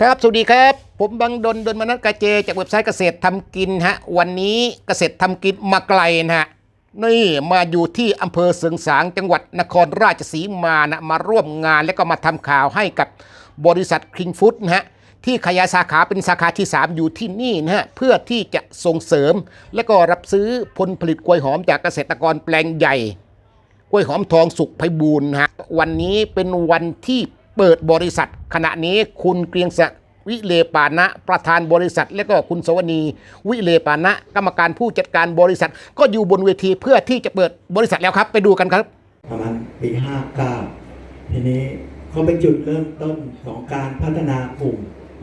ครับ สวัสดีครับ ผมบังดนดนมนัสกาเจ จากเว็บไซต์เกษตรทำกินฮะ วันนี้เกษตรทำกินมาไกลนะฮะ นี่มาอยู่ที่อำเภอเสริงสางจังหวัดนครราชสีมานะ มาร่วมงานและก็มาทำข่าวให้กับบริษัทคิงฟู้ดนะฮะ ที่ขยายสาขาเป็นสาขาที่ 3 อยู่ที่นี่นะฮะ เพื่อที่จะส่งเสริม และก็รับซื้อผลผลิตกล้วยหอมจากเกษตรกรแปลงใหญ่กล้วยหอมทองสุกไพบูลย์ฮะวันนี้เป็นวันที่เปิดบริษัท ขณะนี้คุณเกรียงศักดิ์วิเลปานะ ประธานบริษัท และก็คุณสวนี วิเลปานะ กรรมการผู้จัดการบริษัท ก็อยู่บนเวทีเพื่อที่จะเปิดบริษัทแล้วครับ ไปดูกันครับ ประมาณปี59 ทีนี้เขาเป็นจุดเริ่มต้นของการพัฒนากลุ่ม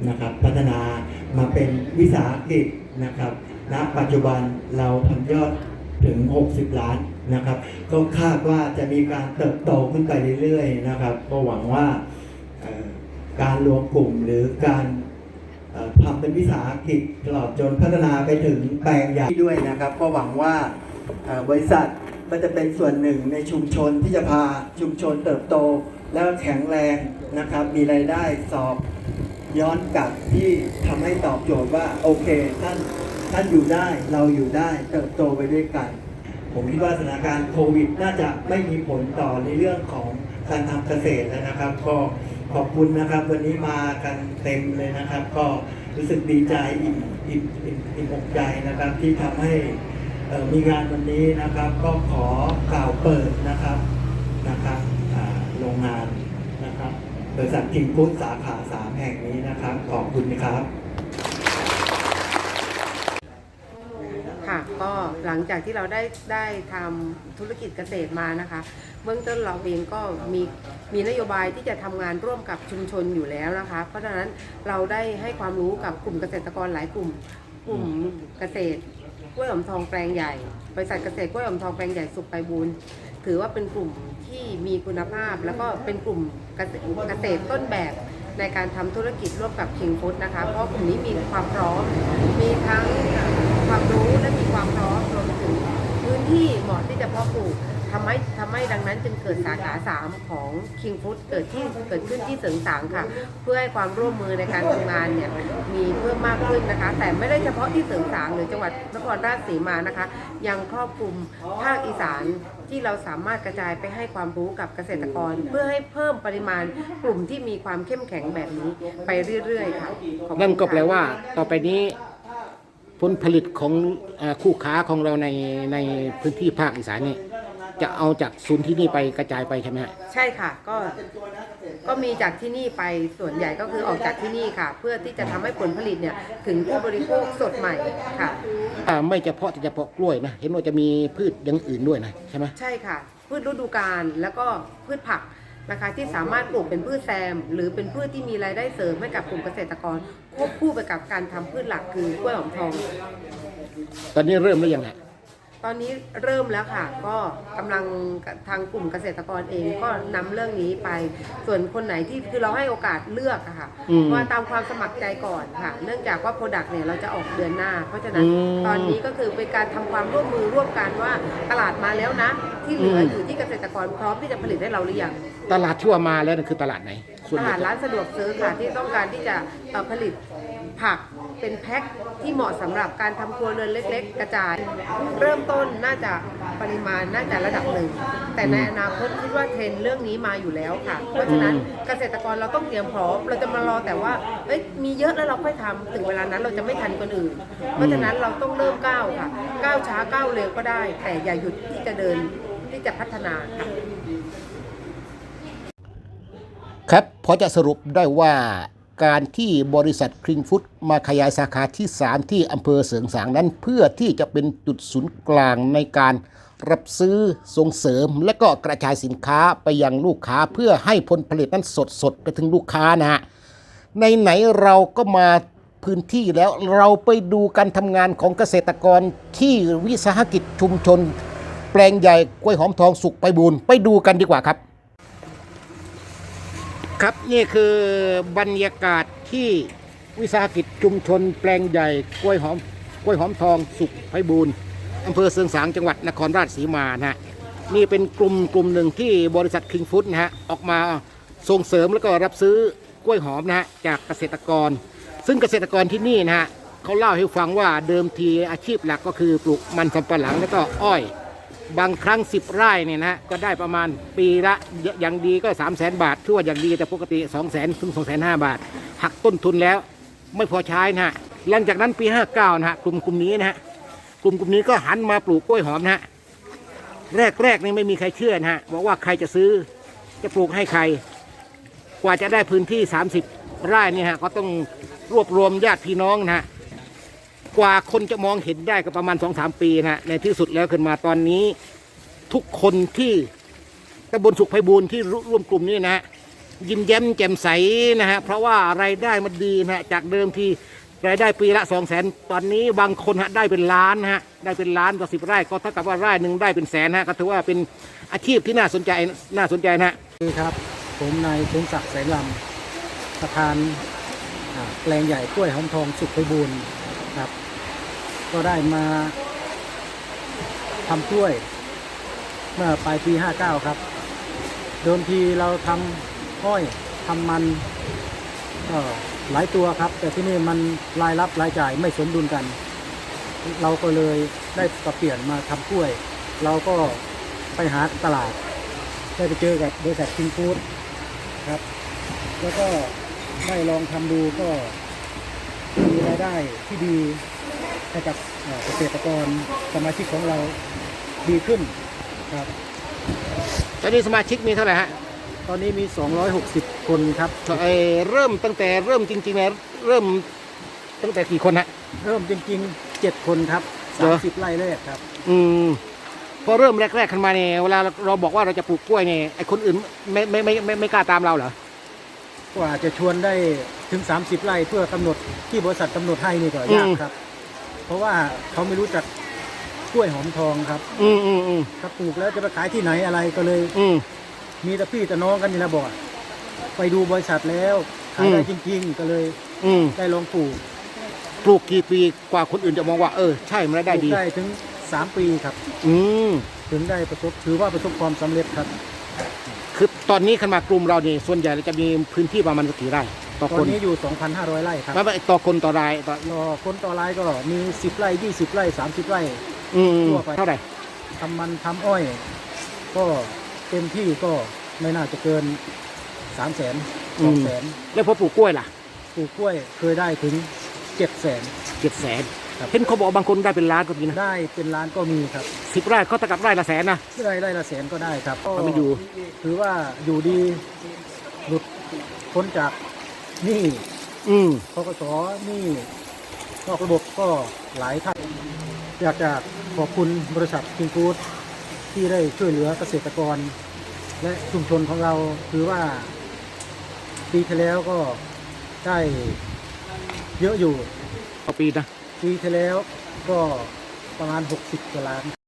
นะครับพัฒนามาเป็นวิสาหกิจนะครับณปัจจุบันเราทำยอดถึง 60 ล้านนะครับ ก็คาดว่าจะมีการเติบโตขึ้นไปเรื่อยๆนะครับ ก็หวังว่า การรวมกลุ่มหรือการทำเป็นวิสาหกิจตลอดจนพัฒนาไปถึงแปลงใหญ่ด้วยนะครับ ก็หวังว่าบริษัทก็จะเป็นส่วนหนึ่งในชุมชนที่จะพาชุมชนเติบโต แล้วแข็งแรงนะครับ มีรายได้สอบย้อนกลับที่ทำให้ตอบโจทย์ว่าโอเคท่านท่านอยู่ได้เราอยู่ได้เติบโตไปด้วยกัน ผมคิดว่าสถานการณ์โควิด น่าจะไม่มีผลต่อในเรื่องของการทำเกษตรแล้วนะครับ ก็ ขอบคุณนะครับ วันนี้มากันเต็มเลยนะครับ ก็รู้สึกดีใจอิ่มอิ่มอิ่มอิ่มอกใจนะครับ ที่ทำให้มีงานวันนี้นะครับ ก็ขอกล่าวเปิดนะครับนะครับโรงงานนะครับบริษัทกิงพุทธสาขาสามแห่งนี้นะครับ ขอบคุณครับค่ะก็หลังจากที่เราได้ได้ทำธุรกิจเกษตรมานะคะ เบื้องต้นเราเองก็มี มีนโยบายที่จะทำงานร่วมกับชุมชนอยู่แล้วนะคะ เพราะฉะนั้นเราได้ให้ความรู้กับกลุ่มเกษตรกรหลายกลุ่ม กลุ่มเกษตรกล้วยหอมทองแปลงใหญ่ บริษัทเกษตรกล้วยหอมทองแปลงใหญ่สุขไปบูรณ์ถือว่าเป็นกลุ่มที่มีคุณภาพ แล้วก็เป็นกลุ่มเกษตรต้นแบบในการทำธุรกิจร่วมกับ King Food นะคะ เพราะกลุ่มนี้มีความพร้อม มีทั้งความรู้และมีความพร้อมรวมถึงพื้นที่เหมาะที่จะเพาะปลูก ทำให้ทำให้ดังนั้นจึงเกิดสาขา3ของ King Food เกิดที่เกิดขึ้นที่เสริงสางค่ะ เพื่อให้ความร่วมมือในการทำงานเนี่ยมีเพิ่มมากขึ้นนะคะ แต่ไม่ได้เฉพาะที่เสริงสางหรือจังหวัดนครราชสีมานะคะ ยังครอบคลุมภาคอีสานที่เราสามารถกระจายไปให้ความรู้กับเกษตรกร เพื่อให้เพิ่มปริมาณกลุ่มที่มีความเข้มแข็งแบบนี้ไปเรื่อยๆค่ะขอบคุณนั่นก็ค่ะแปลว่าต่อไปนี้ผลผลิตของเออคู่ค้าของเราในในพื้นที่ภาคอีสานนี่ จะเอาจากศูนย์ที่นี่ไปกระจายไปใช่ไหมฮะใช่ค่ะ ก็ก็มีจากที่นี่ไปส่วนใหญ่ก็คือออกจากที่นี่ค่ะ เพื่อที่จะทำให้ผลผลิตเนี่ยถึงผู้บริโภคสดใหม่ค่ะ อ่าไม่เฉพาะแต่เฉพาะกล้วยนะ เห็นว่าจะมีพืชอย่างอื่นด้วยนะใช่ไหมใช่ค่ะ พืชฤดูกาลแล้วก็พืชผักนะคะที่สามารถปลูกเป็นพืชแซม หรือเป็นพืชที่มีรายได้เสริมให้กับกลุ่มเกษตรกรควบคู่ไปกับการทำพืชหลักคือกล้วยหอมทอง ตอนนี้เริ่มแล้วยังไง ตอนนี้เริ่มแล้วค่ะ ก็กำลังทางกลุ่มเกษตรกรเองก็นำเรื่องนี้ไป ส่วนคนไหนที่คือเราให้โอกาสเลือกอะค่ะอืมว่าตามความสมัครใจก่อนค่ะ เนื่องจากว่าโปรดักต์เนี่ยเราจะออกเดือนหน้า เพราะฉะนั้นอืมตอนนี้ก็คือเป็นการทำความร่วมมือร่วมกันว่าตลาดมาแล้วนะ ที่เหลืออม อยู่ที่เกษตรกรพร้อมที่จะผลิตให้เราหรือยัง ตลาดที่ว่ามาแล้วนั่นคือตลาดไหนส่วนตใหญ่ลาดร้านสะดวกซื้อค่ะที่ต้องการที่จะเอ่อผลิตผัก เป็นแพ็คที่เหมาะสำหรับการทำครัวเรือนเล็ก ๆ กระจาย เริ่มต้นน่าจะปริมาณน่าจะระดับหนึ่งแต่ในอนาคตคิดว่าเทรนด์เรื่องนี้มาอยู่แล้วค่ะ เพราะฉะนั้นเกษตรกรเราต้องเตรียมพร้อมเราจะมารอแต่ว่าเอ้ยมีเยอะแล้วเราค่อยทำถึงเวลานั้นเราจะไม่ทันคนอื่น เพราะฉะนั้นเราต้องเริ่มก้าวค่ะก้าวช้าก้าวเร็วก็ได้ แต่อย่าหยุดที่จะเดินที่จะพัฒนาค่ะครับพอจะสรุปได้ว่า การที่บริษัทคริงฟุตมาขยายสาขาที่ 3 ที่อำเภอเสริงสางนั้น เพื่อที่จะเป็นจุดศูนย์กลางในการรับซื้อส่งเสริม และก็กระจายสินค้าไปยังลูกค้าเพื่อให้ผลผลิตนั้นสดสดไปถึงลูกค้านะฮะในไหนเราก็มาพื้นที่แล้วเราไปดูการทำงานของเกษตรกรที่วิสาหกิจชุมชน แปลงใหญ่กล้วยหอมทองสุกไปบูรณ์ไปดูกันดีกว่าครับ ครับนี่คือบรรยากาศที่วิสาหกิจชุมชนแปลงใหญ่กล้วยหอมกล้วยหอมทองสุขไพบูรณ์อำเภอเสืองสางจังหวัดนครราชสีมานะฮะนี่เป็นกลุ่มกลุ่มหนึ่งที่บริษัทคิงฟู้ดนะฮะออกมาส่งเสริมแล้วก็รับซื้อกล้วยหอมนะฮะจากเกษตรกร ซึ่งเกษตรกรที่นี่นะฮะเขาเล่าให้ฟังว่าเดิมทีอาชีพหลักก็คือปลูกมันสำปะหลังแล้วก็อ้อย บางครั้ง 10 ไร่เนี่ยนะฮะก็ได้ประมาณปีละอย่างดีก็ 3 0 0 0 0 0บาททั่วอย่างดีแต่ปกติ 2 0 0 0 0 0ถึง2 5 0 0 0บาท หักต้นทุนแล้วไม่พอใช้นะฮะหลังจากนั้นปี 59 นะฮะกลุ่มกลุ่มนี้นะฮะกลุ่มกลุ่มนี้ก็หันมาปลูกกล้วยหอมนะฮะแรกแรกๆนี่ไม่มีใครเชื่อนะฮะบอกว่าใครจะซื้อจะปลูกให้ใคร กว่าจะได้พื้นที่ 30 ไร่เนี่ยฮะก็ต้องรวบรวมญาติพี่น้องนะฮะ กว่าคนจะมองเห็นได้ก็ประมาณ2-3ปีนะฮะในที่สุดแล้วขึ้นมาตอนนี้ทุกคนที่ตำบลสุขไพบูลย์ที่ร่วมกลุ่มนี้นะฮะยิ้มแย้มแจ่มใสนะฮะเพราะว่ารายได้มันดีนะฮะจากเดิมที่รายได้ปีละ2 0 0แสนตอนนี้บางคนฮะได้เป็นล้านนะฮะได้เป็นล้านต่อสิบไร่ก็เท่ากับว่าไร่หนึ่งได้เป็นแสนนะฮะก็ถือว่าเป็นอาชีพที่น่าสนใจน่าสนใจนะฮะครับ ผมนายพงศักดิ์แสนลำประธานแปลงใหญ่กล้วยหอมทองสุขไพบูรณ์ ครับ ก็ได้มาทำกล้วย เมื่อปลายปี 59 ครับ เดิมทีเราทำอ้อยทำมันก็หลายตัวครับ แต่ที่นี่มันรายรับรายจ่ายไม่สมดุลกัน เราก็เลยได้ปรับเปลี่ยนมาทำกล้วย เราก็ไปหาตลาด ได้ไปเจอกับบริษัทคิงฟูดครับ แล้วก็ได้ลองทำดูก็ รายได้ที่ดีให้กับเอ่อเกษตรกรสมาชิกของเราดีขึ้นครับตอนนี้สมาชิกมีเท่าไหร่ฮะตอนนี้มี 260 คนครับเอ่อเริ่มตั้งแต่เริ่มจริงๆเนี่ยเริ่มตั้งแต่กี่คนฮะเริ่มจริงๆ7คนครับเหรอ 30ไร่แรกครับ อืมพอเริ่มแรกๆขึ้นมาเนี่ยเวลาเราบอกว่าเราจะปลูกกล้วยเนี่ยไอ้คนอื่นไม่ไม่ไม่ไม่ไม่กล้าตามเราเหรอ กว่าจะชวนได้ ถึง 30 ไร่เพื่อกำหนดที่บริษัทกำหนดให้นี่ก็ยากครับ เพราะว่าเขาไม่รู้จักกล้วยหอมทองครับอืมอืมอืมถ้าปลูกแล้วจะไปขายที่ไหนอะไรก็เลย อืม มีแต่พี่แต่น้องกันนี่แหละบอกไปดูบริษัทแล้วขายได้อืมจริง ๆ ก็เลยอืมได้ลองปลูกปลูกกี่ปีกว่าคนอื่นจะมองว่า เออ ใช่มันปได้ลูกดี ได้ถึง 3 ปีครับ อืมถึงได้ประสบถือว่าประสบความสำเร็จครับ คือตอนนี้ขึ้นมากลุ่มเราเนี่ยส่วนใหญ่เราจะมีพื้นที่ประมาณสักกี่ไร่ ต่อตอคนนนี้อยู่ 2,500 ไร่ครับไม่ไม่ต่อคนต่อรายต่อรอคนต่อรายก็มี 10 ไร่ 20 ไร่ 30 ไร่ อืมทั่วไป เท่าไหร่ทำมันทำอ้อย ก็เต็มที่ก็ไม่น่าจะเกิน 3 0 0 0 0 0 2 0 0 0 0แล้วพอปลูกกล้วยล่ะปลูกกล้วยเคยได้ถึง 7 0 0 0 0 เจ็ดแสนครับ เห็นเขาบอกบางคนได้เป็นล้านก็มีนะได้เป็นล้านก็มีครับสิบไร่ก็เท่ากับไร่ละแสนนะ ไร่ไร่ละแสนก็ได้ครับเขาไม่อยู่ ถือว่าอยู่ดีหลุดพ้นจากห นี้อืมพกสหนี้นอกระบบก็หลายท่านอยากจะขอบคุณบริษัทคิงฟูดที่ได้ช่วยเหลือเกษตรกร และชุมชนของเราถือว่า ปีที่แล้วก็ได้เยอะอยู่ต่อปีนะ ปีที่แล้วก็ประมาณ 60กว่าล้าน